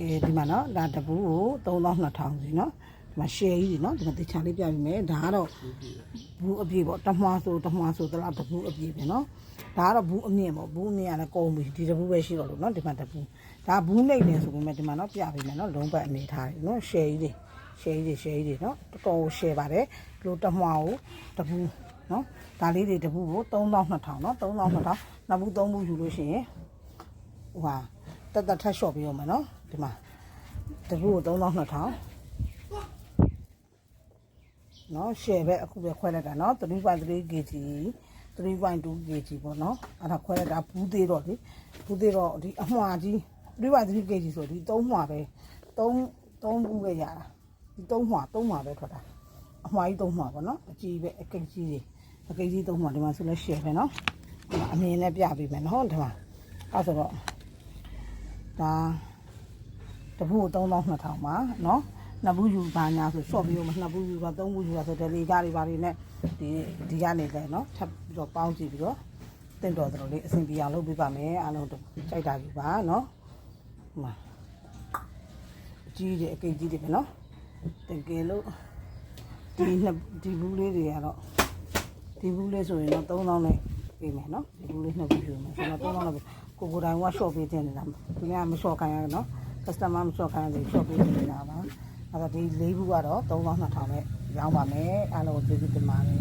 ကဲဒီမှာနော်ဒါတပူးကို3200စီနော်ဒီမှာ share ကြီးတွေနော်ဒီမှာတခြားလေးပြပြီးမယ်ဒါကတော့ဘူးအပြည့်ပေါ့တမွားဆိုတမွားဆိုတလားတပူးအပြည့်ပဲနော်ဒါကတော့ဘူးအမြင့်ပေါ့ဘူးအမြင့်ကလည်းကုန်ပြီဒီတပူးပဲရှိတော့လို့နော်ဒီမှာတပူးဒါဘူးနှိပ်နေဆိုပေမဲ့ဒီမှာနော်ပြပြီးမယ်နော်လုံးပတ်အနေထားတယ်နော် share ကြီးတွေ share ကြီးတွေ share ကြီးတွေနော်တော်တော် share ပါတယ်ဒီလိုတမွားကိုတပူးနော်ဒါလေးတွေတပူးကို3200နော်3200နှစ်ဘူးသုံးဘူးယူလို့ရှိရင်ဟိုဟာတက်တက်ထက်လျှော့ပေးအောင်မယ်နော် ဒီမှာတကူကို3200နော်ရှယ်ပဲအခုပဲခွဲလိုက်တာနော်3.3 kg 3.2 kg ပေါ့နော်အဲ့ဒါခွဲလိုက်တာဘူးသေးတော့လေဘူးသေးတော့ဒီအမွှာကြီး3.3 kg ဆိုဒီ3မွှာပဲ3 3ဘူးပဲရတာဒီ3မွှာ3မွှာပဲထွက်တာအမွှာကြီး3မွှာပေါ့နော်အကြီးပဲအကိတ်ကြီးတွေအကိတ်ကြီး3မွှာဒီမှာဆိုလဲရှယ်ပဲနော်ဒီမှာအမြင်နဲ့ပြပေးမယ်နော်ဒီမှာအဲ့ဆိုတော့ဒါ တပူ3200ပါเนาะနှစ်ဘူးယူပါညာဆိုရှော့ပြီးတော့နှစ်ဘူးယူပါသုံးဘူးယူပါဆိုတယ်လေကားတွေပါတွေနဲ့ဒီဒီကနေလဲเนาะထပ်ပြီးတော့ပေါင်းကြည့်ပြီးတော့တင့်တော်တော်လေးအဆင်ပြေအောင်လုပ်ပေးပါမယ်အားလုံးတော့ကြိုက်တာယူပါเนาะဟိုမှာအကြီးတွေအကိတ်ကြီးတွေပဲเนาะတကယ်လို့ဒီနှစ်ဒီဘူးလေးတွေကတော့ဒီဘူးလေးဆိုရင်တော့3000နဲ့ပေးမယ်เนาะဒီဘူးလေးနှစ်ဘူးယူမယ်ဆိုတော့3000နဲ့ပေးကိုကိုယ်တိုင်ကရှော့ပေးတင်နေတာသူများမရှော့ခိုင်းရเนาะ customer မရှော့ခိုင်းရသေးရှော့ပေးနေတာပါအဲ့ဒါဒီလေးဘူးကတော့3200နဲ့ရောင်းပါမယ်အားလုံးကိုကျေးဇူးတင်ပါတယ်